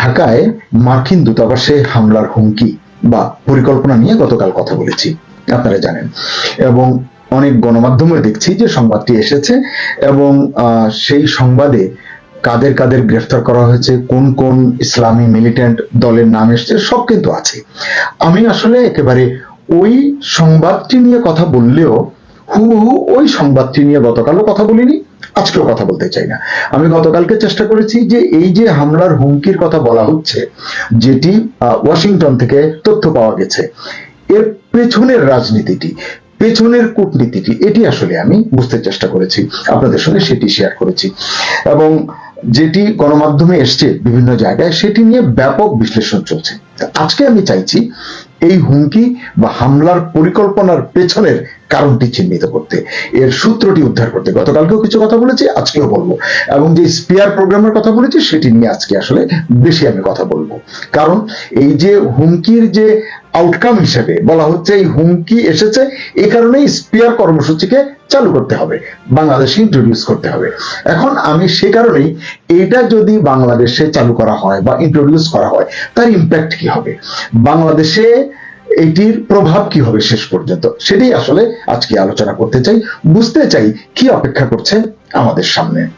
ঢাকায় মার্কিন দূতাবাসে হামলার হুমকি বা পরিকল্পনা নিয়ে গতকাল কথা বলেছি, আপনারা জানেন। এবং অনেক গণমাধ্যমে দেখছি যে সংবাদটি এসেছে এবং সেই সংবাদে কাদের কাদের গ্রেফতার করা হয়েছে, কোন কোন ইসলামী মিলিটেন্ট দলের নাম এসেছে, সব কিন্তু আছে। আমি আসলে একেবারে ওই সংবাদটি নিয়ে কথা বললেও, হুবহু ওই সংবাদটি নিয়ে গতকালও কথা বলিনি। আজকেও কথা বলতে চাই না। আমি গতকালকে চেষ্টা করেছি যে এই যে হামলার হুমকির কথা বলা হচ্ছে, যেটি ওয়াশিংটন থেকে তথ্য পাওয়া গেছে, এর পেছনের রাজনীতিটি, পেছনের কূটনীতিটি, এটি আসলে আমি বুঝতে চেষ্টা করেছি, আপনাদের সঙ্গে সেটি শেয়ার করেছি। এবং যেটি গণমাধ্যমে এসছে বিভিন্ন জায়গায়, সেটি নিয়ে ব্যাপক বিশ্লেষণ চলছে। আজকে আমি চাইছি এই হুমকি বা হামলার পরিকল্পনার পেছনের কারণটি চিহ্নিত করতে, এর সূত্রটি উদ্ধার করতে। গতকালকেও কিছু কথা বলেছি, আজকেও বলব। এবং যে স্পিয়ার প্রোগ্রামের কথা বলেছি, সেটি নিয়ে আজকে আসলে বেশি আমি কথা বলব। কারণ এই যে হুমকির যে আউটকাম হিসেবে বলা হচ্ছে, এই হুমকি এসেছে, এই কারণেই স্পিয়ার কর্মসূচিকে চালু করতে হবে বাংলাদেশে ইন্ট্রোডিউস করতে হবে। এখন আমি সে কারণেই এটা যদি বাংলাদেশে চালু করা হয় বা ইন্ট্রোডিউস করা হয়, তার ইম্প্যাক্ট কি হবে? বাংলাদেশে এটির প্রভাব কি হবে শেষ পর্যন্ত? সেটাই আসলে আজকে আলোচনা করতে চাই। বুঝতে চাই কি অপেক্ষা করছে আমাদের সামনে।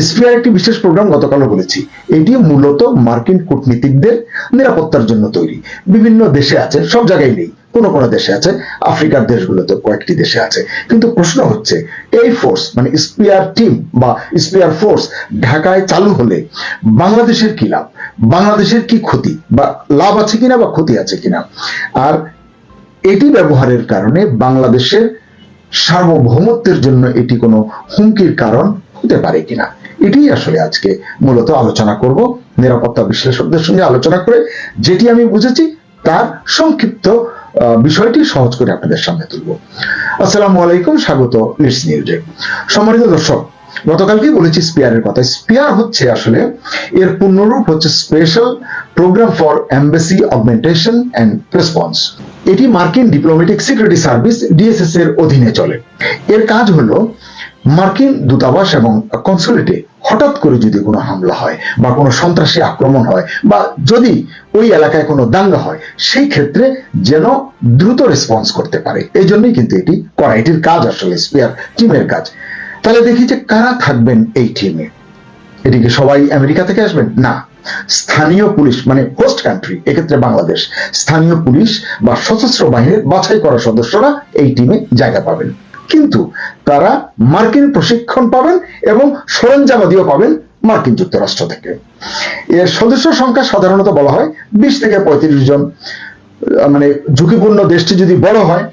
স্পিয়ার একটি বিশেষ প্রোগ্রাম গতকালও বলেছি। এটি মূলত মার্কিন কূটনীতিকদের নিরাপত্তার জন্য তৈরি। বিভিন্ন দেশে আছে, সব জায়গায় নেই। কোনো কোনো দেশে আছে, আফ্রিকার দেশগুলোতে কয়েকটি দেশে আছে। কিন্তু প্রশ্ন হচ্ছে, এই ফোর্স মানে স্পিয়ার টিম বা স্পিয়ার ফোর্স ঢাকায় চালু হলে বাংলাদেশের কি লাভ? বাংলাদেশের কি ক্ষতি? বা লাভ আছে কিনা বা ক্ষতি আছে কিনা? আর এটি ব্যবহারের কারণে বাংলাদেশের সার্বভৌমত্বের জন্য এটি কোনো হুমকির কারণ হতে পারে কিনা? এটি আসলে আজকে মূলত আলোচনা করব। নিরাপত্তা বিশ্লেষকদের সঙ্গে আলোচনা করে যেটি আমি বুঝেছি, তার সংক্ষিপ্ত বিষয়টি সহজ করে আপনাদের সামনে তুলব। আসসালামু আলাইকুম, স্বাগত লিডস নিউজে সম্মানিত দর্শক, গতকালকে বলেছি স্পিয়ারের কথা। স্পিয়ার হচ্ছে আসলে এর পূর্ণরূপ হচ্ছে special program for embassy augmentation and response এটি মার্কিন ডিপ্লোমেটিক সিকিউরিটি সার্ভিস ডিএসএস এর অধীনে চলে। এর কাজ হলো মার্কিন দূতাবাস এবং কনসুলেটে হঠাৎ করে যদি কোনো হামলা হয় বা কোনো সন্ত্রাসী আক্রমণ হয় বা যদি ওই এলাকায় কোনো দাঙ্গা হয়, সেই ক্ষেত্রে যেন দ্রুত রেসপন্স করতে পারে। এই জন্যই কিন্তু এটি করা। এটির কাজ আসলে স্পিয়ার টিমের কাজ। তাহলে দেখি যে কারা থাকবেন এই টিমে এটিকে সবাই আমেরিকা থেকে আসবেন? না। স্থানীয় পুলিশ মানে হোস্ট কান্ট্রি এক্ষেত্রে বাংলাদেশ। স্থানীয় পুলিশ বা সশস্ত্র বাহিনীর বাছাই করা সদস্যরা এই টিমে জায়গা পাবেন। কিন্তু তারা মার্কিন প্রশিক্ষণ পাবেন এবং সরঞ্জামাদিও পাবেন মার্কিন যুক্তরাষ্ট্র থেকে। এর সদস্য সংখ্যা সাধারণত বলা হয় বিশ থেকে পঁয়ত্রিশ জন। মানে ঝুঁকিপূর্ণ দেশটি যদি বড় হয়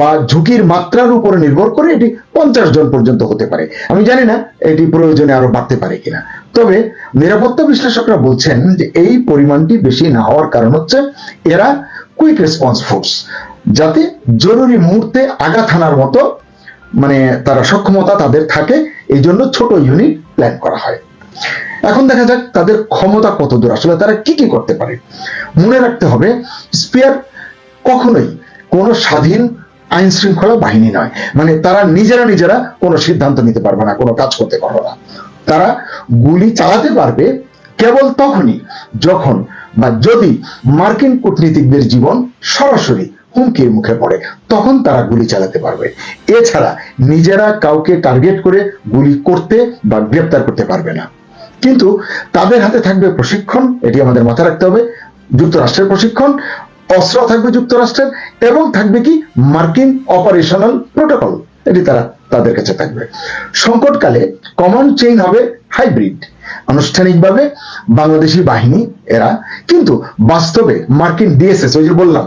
বা ঝুঁকির মাত্রার উপরে নির্ভর করে এটি পঞ্চাশ জন পর্যন্ত হতে পারে। আমি জানি না এটি প্রয়োজনে আরও বাড়তে পারে কিনা। তবে নিরাপত্তা বিশ্লেষকরা বলছেন যে এই পরিমাণটি বেশি না হওয়ার কারণ হচ্ছে এরা কুইক রেসপন্স ফোর্স যাতে জরুরি মুহূর্তে আঘাত হানার মতো মানে তারা সক্ষমতা তাদের থাকে, এই জন্য ছোট ইউনিট প্ল্যান করা হয়। এখন দেখা যাক তাদের ক্ষমতা কত দূর আসলে তারা কি কি করতে পারে। মনে রাখতে হবে, স্পিয়ার কখনোই কোনো স্বাধীন আইন শৃঙ্খলা বাহিনী নয়। মানে তারা নিজেরা নিজেরা কোনো সিদ্ধান্ত নিতে পারবে না, কোনো কাজ করতে পারবে না। তারা গুলি চালাতে পারবে কেবল তখনই যখন বা যদি মার্কিন কূটনীতিকদের জীবন সরাসরি হুমকির মুখে পড়ে, তখন তারা গুলি চালাতে পারবে। এছাড়া নিজেরা কাউকে টার্গেট করে গুলি করতে বা গ্রেপ্তার করতে পারবে না। কিন্তু তাদের হাতে থাকবে প্রশিক্ষণ, এটি আমাদের মাথায় রাখতে হবে, যুক্তরাষ্ট্রের প্রশিক্ষণ, অস্ত্র থাকবে যুক্তরাষ্ট্রের, এবং থাকবে কি মার্কিন অপারেশনাল প্রোটোকল এটি তারা তাদের কাছে থাকবে। সংকটকালে কমান্ড চেইন হবে হাইব্রিড আনুষ্ঠানিকভাবে বাংলাদেশি বাহিনী, এরা, কিন্তু বাস্তবে মার্কিন ডিএসএস ওই যে বললাম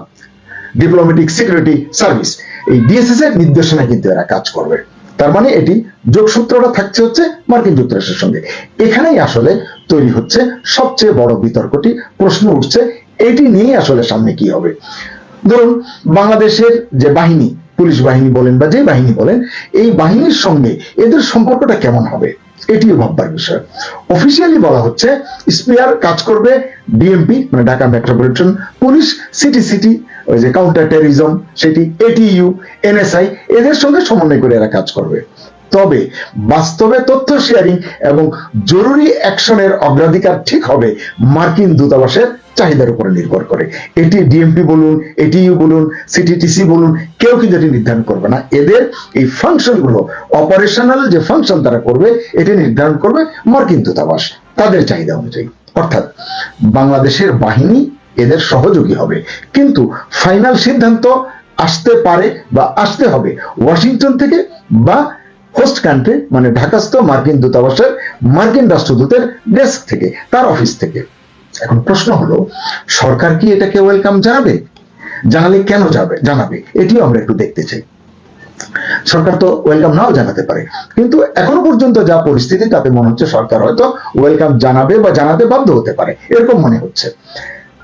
ডিপ্লোম্যাটিক সিকিউরিটি সার্ভিস এই ডিএসএস এর নির্দেশনা কিন্তু এরা কাজ করবে। তার মানে এটি যোগসূত্রটা থাকছে হচ্ছে মার্কিন যুক্তরাষ্ট্রের সঙ্গে। এখানেই আসলে তৈরি হচ্ছে সবচেয়ে বড় বিতর্কটি, প্রশ্ন উঠছে, এটি নিয়ে আসলে সামনে কি হবে? ধরুন, বাংলাদেশের যে বাহিনী, পুলিশ বাহিনী বলেন বা যে বাহিনী বলেন, এই বাহিনীর সঙ্গে এদের সম্পর্কটা কেমন হবে? এটিও ভাববার বিষয়। অফিসিয়ালি বলা হচ্ছে, স্পিয়ার কাজ করবে ডিএমপি মানে Dhaka metropolitan police, city city ওই যে কাউন্টার টেরিজম সেটি এটিইউ এনএসআই এদের সঙ্গে সমন্বয় করে এরা কাজ করবে। তবে বাস্তবে তথ্য শেয়ারিং এবং জরুরি অ্যাকশনের অগ্রাধিকার ঠিক হবে মার্কিন দূতাবাসের চাহিদার উপরে নির্ভর করে। এটি ডিএমপি বলুন এটিইউ বলুন সিটিটিসি বলুন, কেউ কিন্তু এটি নির্ধারণ করবে না। এদের এই ফাংশনগুলো অপারেশনাল যে ফাংশন তারা করবে, এটি নির্ধারণ করবে মার্কিন দূতাবাস, তাদের চাহিদা অনুযায়ী। অর্থাৎ বাংলাদেশের বাহিনী এদের সহযোগী হবে। কিন্তু ফাইনাল সিদ্ধান্ত আসতে পারে বা আসতে হবে ওয়াশিংটন থেকে বা হোস্ট কান্ট্রি মানে ঢাকাস্থ মার্কিন দূতাবাসের মার্কিন রাষ্ট্রদূতের ডেস্ক থেকে, তার অফিস থেকে। এখন প্রশ্ন হলো, সরকার কি এটাকে ওয়েলকাম জানাবে? জানালে কেন যাবে জানাবে? এটিও আমরা একটু দেখতে চাই। সরকার তো ওয়েলকাম নাও জানাতে পারে। কিন্তু এখনও পর্যন্ত যা পরিস্থিতি, তাতে মনে হচ্ছে সরকার হয়তো ওয়েলকাম জানাবে বা জানাতে বাধ্য হতে পারে। এরকম মনে হচ্ছে।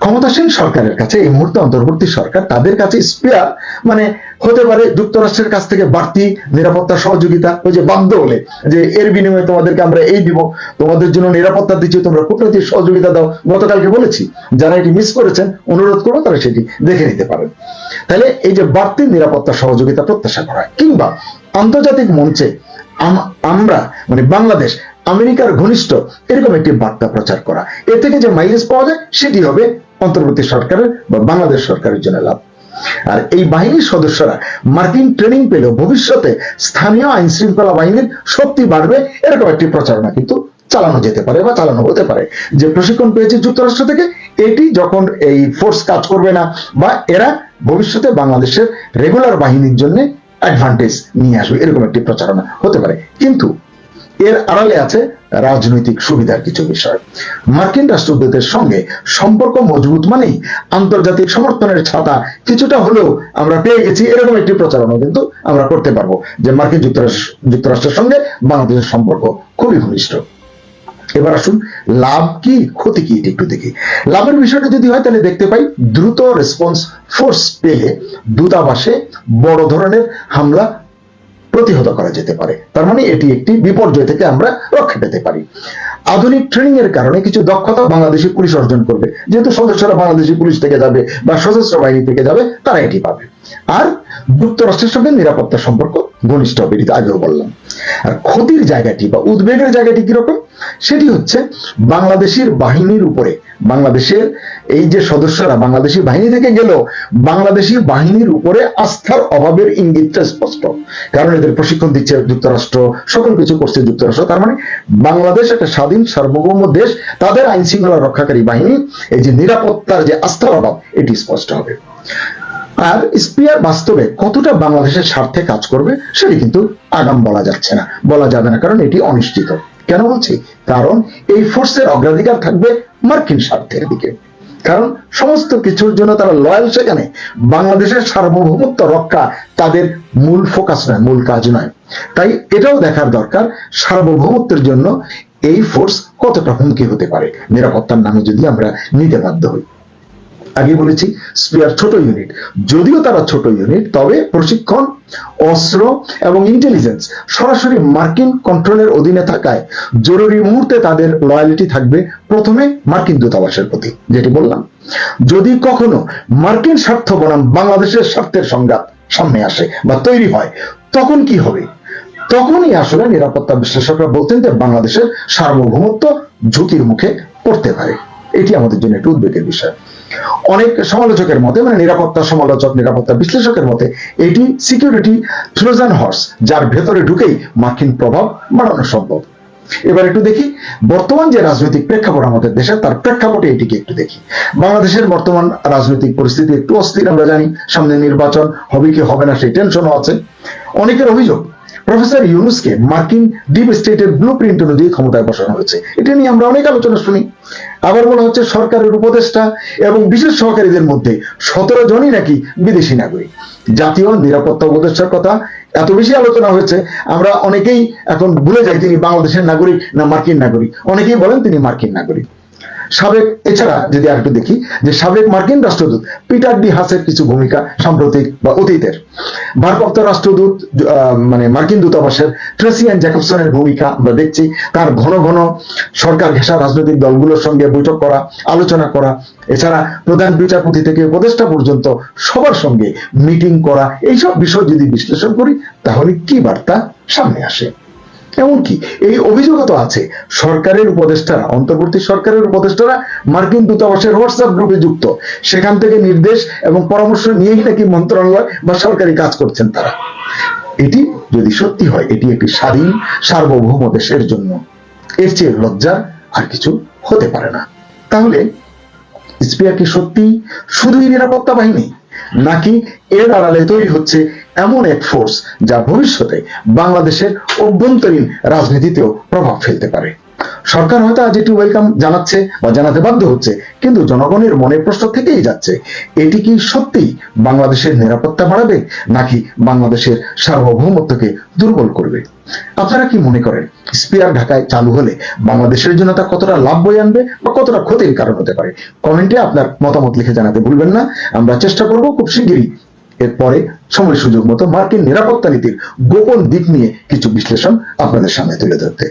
ক্ষমতাসীন সরকারের কাছে এই মুহূর্তে অন্তর্বর্তী সরকার তাদের কাছে স্পেয়ার মানে হতে পারে যুক্তরাষ্ট্রের কাছ থেকে বাড়তি নিরাপত্তা সহযোগিতা, ওই যে বাধ্য হলে, যে এর বিনিময়ে তোমাদেরকে আমরা এই দিব, তোমাদের জন্য নিরাপত্তা দিচ্ছি, তোমরা কূটনৈতিক সহযোগিতা দাও, গতকালকে বলেছি, যারা এটি মিস করেছেন, অনুরোধ করব তারা সেটি দেখে নিতে পারেন। তাহলে এই যে বাড়তি নিরাপত্তা সহযোগিতা প্রত্যাশা করা, কিংবা আন্তর্জাতিক মঞ্চে আমরা মানে বাংলাদেশ, আমেরিকার ঘনিষ্ঠ, এরকম একটি বার্তা প্রচার করা, এ থেকে যে মাইলেজ পাওয়া যায়, সেটি হবে অন্তর্বর্তী সরকারের বা বাংলাদেশ সরকারের জন্য লাভ। আর এই বাহিনীর সদস্যরা মার্কিন ট্রেনিং পেলে ভবিষ্যতে স্থানীয় আইন শৃঙ্খলা বাহিনীর শক্তি বাড়বে এরকম একটি প্রচারণা কিন্তু চালানো যেতে পারে বা চালানো হতে পারে। যে প্রশিক্ষণ পেয়েছে যুক্তরাষ্ট্র থেকে, এটি যখন এই ফোর্স কাজ করবে না বা এরা ভবিষ্যতে বাংলাদেশের রেগুলার বাহিনীর জন্য অ্যাডভান্টেজ নিয়ে আসবে, এরকম একটি প্রচারণা হতে পারে। কিন্তু এর আড়ালে আছে রাজনৈতিক সুবিধার কিছু বিষয়। মার্কিন রাষ্ট্রদূতের সঙ্গে সম্পর্ক মজবুত মানেই আন্তর্জাতিক সমর্থনের ছাতা কিছুটা হলেও আমরা পেয়ে গেছি, এরকম একটি প্রচারণা কিন্তু আমরা করতে পারব যে মার্কিন যুক্তরাষ্ট্র, যুক্তরাষ্ট্রের সঙ্গে বাংলাদেশের সম্পর্ক খুবই ঘনিষ্ঠ। এবার আসুন, লাভ কি, ক্ষতি কি একটু দেখি। লাভের বিষয়টা যদি হয়, তাহলে দেখতে পাই, দ্রুত রেসপন্স ফোর্স পেলে দূতাবাসে বড় ধরনের হামলা প্রতিহত করা যেতে পারে। তার মানে এটি একটি বিপর্যয় থেকে আমরা রক্ষা পেতে পারি। আধুনিক ট্রেনিং এর কারণে কিছু দক্ষতা বাংলাদেশি পুলিশ অর্জন করবে। যেহেতু সদস্যরা বাংলাদেশি পুলিশ থেকে যাবে বা সশস্ত্র বাহিনী থেকে যাবে, তারা এটি পাবে। আর যুক্তরাষ্ট্রের সঙ্গে নিরাপত্তা সম্পর্ক ঘনিষ্ঠ হবে আগেও বললাম। আর ক্ষতির জায়গাটি বা উদ্বেগের জায়গাটি কীরকম? সেটি হচ্ছে বাংলাদেশের বাহিনীর উপরে। বাংলাদেশের এই যে সদস্যরা বাংলাদেশি বাহিনী থেকে গেলেও বাংলাদেশি বাহিনীর উপরে আস্থার অভাবের ইঙ্গিতটা স্পষ্ট। কারণ এদের প্রশিক্ষণ দিচ্ছে যুক্তরাষ্ট্র, সকল কিছু করছে যুক্তরাষ্ট্র। তার মানে বাংলাদেশ একটা স্বাধীন, সার্বভৌম দেশ, তাদের আইন শৃঙ্খলা রক্ষাকারী বাহিনী, এই যে নিরাপত্তার যে আস্থার অভাব, এটি স্পষ্ট হবে। আর স্পিয়ার বাস্তবে কতটা বাংলাদেশের স্বার্থে কাজ করবে সেটি কিন্তু আগাম বলা যাচ্ছে না। বলা যাবে না, কারণ এটি অনিশ্চিত। কেন বলছি? কারণ এই ফোর্সের অগ্রাধিকার থাকবে মার্কিন স্বার্থের দিকে। কারণ সমস্ত কিছুর জন্য তারা লয়াল সেখানে। বাংলাদেশের সার্বভৌমত্ব রক্ষা তাদের মূল ফোকাস নয়, মূল কাজ নয়। তাই এটাও দেখার দরকার সার্বভৌমত্বের জন্য এই ফোর্স কতটা হুমকি হতে পারে। নিরাপত্তার নামে যদি আমরা নিতে বাধ্য হই। আগে বলেছি স্পিয়ার ছোট ইউনিট যদিও তারা ছোট ইউনিট তবে প্রশিক্ষণ, অস্ত্র এবং ইন্টেলিজেন্স সরাসরি মার্কিন কন্ট্রোলের অধীনে থাকায় জরুরি মুহূর্তে তাদের লয়ালিটি থাকবে প্রথমে মার্কিন দূতাবাসের প্রতি, যেটি বললাম। যদি কখনো মার্কিন স্বার্থ বনাম বাংলাদেশের স্বার্থের সংঘাত সামনে আসে বা তৈরি হয়, তখন কি হবে? তখনই আসলে নিরাপত্তা বিশ্লেষকরা বলতেন যে বাংলাদেশের সার্বভৌমত্ব ঝুঁকির মুখে পড়তে পারে। এটি আমাদের জন্য একটু উদ্বেগের বিষয়। অনেক সমালোচকের মতে মানে নিরাপত্তা সমালোচক, নিরাপত্তা বিশ্লেষকের মতে, এটি সিকিউরিটি থ্রোজান হর্স যার ভেতরে ঢুকেই মার্কিন প্রভাব বাড়ানো সম্ভব। এবার একটু দেখি, বর্তমান যে রাজনৈতিক প্রেক্ষাপট আমাদের দেশে, তার প্রেক্ষাপটে এটিকে একটু দেখি। বাংলাদেশের বর্তমান রাজনৈতিক পরিস্থিতি একটু অস্থির, আমরা জানি, সামনে নির্বাচন, হবে কি হবে না, সেই টেনশনও আছে। অনেকের অভিযোগ প্রফেসর ইউনুসকে মার্কিন ডিপ স্টেটের ব্লু প্রিন্ট অনুযায়ী ক্ষমতায় বসানো হয়েছে। এটা নিয়ে আমরা অনেক আলোচনা শুনি। আবার বলা হচ্ছে সরকারের উপদেষ্টা এবং বিশেষ সহকারীদের মধ্যে সতেরো জনই নাকি বিদেশি নাগরিক। জাতীয় নিরাপত্তা উপদেষ্টার কথা এত বেশি আলোচনা হয়েছে, আমরা অনেকেই এখন ভুলে যাই তিনি বাংলাদেশের নাগরিক না মার্কিন নাগরিক। অনেকেই বলেন তিনি মার্কিন নাগরিক। সাবেক, এছাড়া যদি আর একটু দেখি, যে সাবেক মার্কিন রাষ্ট্রদূত পিটার ডি হাসের কিছু ভূমিকা সাম্প্রতিক বা অতীতের। ভারপ্রাপ্ত রাষ্ট্রদূত মানে মার্কিন দূতাবাসের ট্রেসিয়ান জ্যাকবসনের ভূমিকা আমরা দেখছি। তার ঘন ঘন সরকার ঘেঁষা রাজনৈতিক দলগুলোর সঙ্গে বৈঠক করা, আলোচনা করা, এছাড়া প্রধান বিচারপতি থেকে উপদেষ্টা পর্যন্ত সবার সঙ্গে মিটিং করা, এইসব বিষয় যদি বিশ্লেষণ করি, তাহলে কি বার্তা সামনে আসে? এমনকি এই অভিযোগও তো আছে, সরকারের উপদেষ্টারা, অন্তর্বর্তী সরকারের উপদেষ্টারা মার্কিন দূতাবাসের হোয়াটসঅ্যাপ গ্রুপে যুক্ত। সেখান থেকে নির্দেশ এবং পরামর্শ নিয়েই নাকি মন্ত্রণালয় বা সরকারি কাজ করছেন তারা। এটি যদি সত্যি হয়, এটি একটি স্বাধীন, সার্বভৌম দেশের জন্য। এর চেয়ে লজ্জার আর কিছু হতে পারে না। তাহলে, স্পিয়ার কি সত্যি শুধুই নিরাপত্তা বাহিনী? নাকি এর আড়ালে তৈরি হচ্ছে এমন এক ফোর্স যা ভবিষ্যতে বাংলাদেশের অভ্যন্তরীণ রাজনীতিতেও প্রভাব ফেলতে পারে। সরকার হয়তো আজ এটি ওয়েলকাম জানাচ্ছে বা জানাতে বাধ্য হচ্ছে, কিন্তু জনগণের মনে প্রশ্ন থেকেই যাচ্ছে, এটি কি সত্যি বাংলাদেশের নিরাপত্তা বাড়াবে নাকি বাংলাদেশের সার্বভৌমত্বকে দুর্বল করবে? আপনারা কি মনে করেন, স্পিয়ার ঢাকায় চালু হলে বাংলাদেশের জন্য তা কতটা লাভ বয়ে আনবে বা কতটা ক্ষতির কারণ হতে পারে? কমেন্টে আপনার মতামত লিখে জানাতে ভুলবেন না, আমরা চেষ্টা করব খুব শিগগিরই। এরপরে সময় সুযোগ মতো মার্কিন নিরাপত্তা নীতির গোপন দিক নিয়ে কিছু বিশ্লেষণ আপনাদের সামনে তুলে ধরতে।